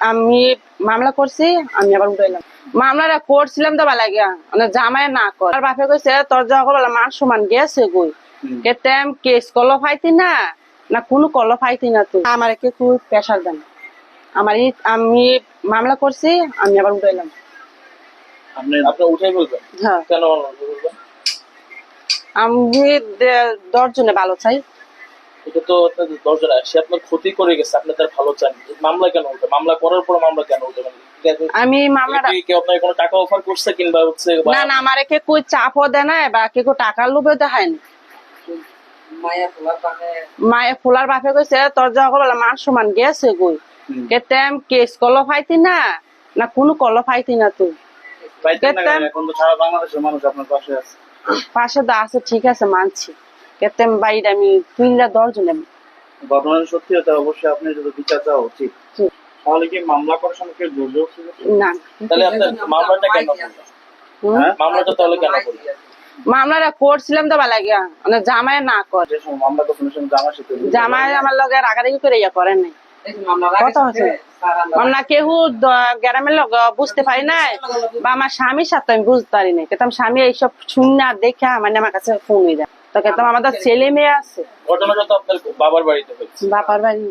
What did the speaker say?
আমি মামলা করছি আমি আবার উঠাইলাম মামলাটা করছিলাম তো ভালো লাগে মানে জামাই না কর। আর বাপে কইছে তোর যখন বলে মান সমান গেছে কই? কেতেম কেস কল ফাইতি না না কোনো কল ফাইতি না তুই আমার কে খুব প্রেশার দেন। আমার আমি মামলা করছি আমি আবার উঠাইলাম উঠে বলবেন? হ্যাঁ। উঠে আমি দশজনে ভালো চাই। এটা তো আপনাদের দরজা সে আপনার ক্ষতি করে গেছে আপনি তার ভালো চান। মামলা কেন উঠে মামলা করার পর মামলা কেন উঠে মানে কি- আমি মামলাটা কি- কি কোনো টাকা অফার করছে কিংবা হচ্ছে না না আমার কে কই চাপও দেয় না বা কে কো টাকার লোভে দেখায় না। মায়ে ফুলার বাপে কইছে তোর যখন মান সমান গেছে কই? কেতেম কেস কল ফাইতি না না কোনো কল ফাইতি না তুই? এখন তো সারা বাংলাদেশের মানুষ আপনার পাশে আছে। পাশে দা আছে ঠিক আছে মানছি। কেতেম বাইরে আমি তুইলা দশজনে ঘটনা সত্যি হতে অবশ্যই আপনি যদি বিচার চাওয়া উচিত তাহলে কি মামলা করার সময় কেউ জোর জোর না। তাহলে আপনার মামলাটা কেন হ্যাঁ? মামলাটা তাহলে কেন করলেন? মামলাটা করছিলাম তো ভালো লাগে মানে জামাই না কর। জামাই আমার লগে রাগারাগি করে ইয়া করেন নাই। কথা হচ্ছে। আমরা কেউ গ্রামের লোক বুঝতে পারি নাই বা আমার স্বামীর সাথে আমি বুঝতে পারি নাই কেতাম স্বামী এইসব শুনে দেখা মানে আমার কাছে ফোন দেয় তো কেতাম আমাদের ছেলে মেয়ে আছে। ঘটনাটা তো আপনার বাবার বাড়িতে হয়েছে। বাবার বাড়ি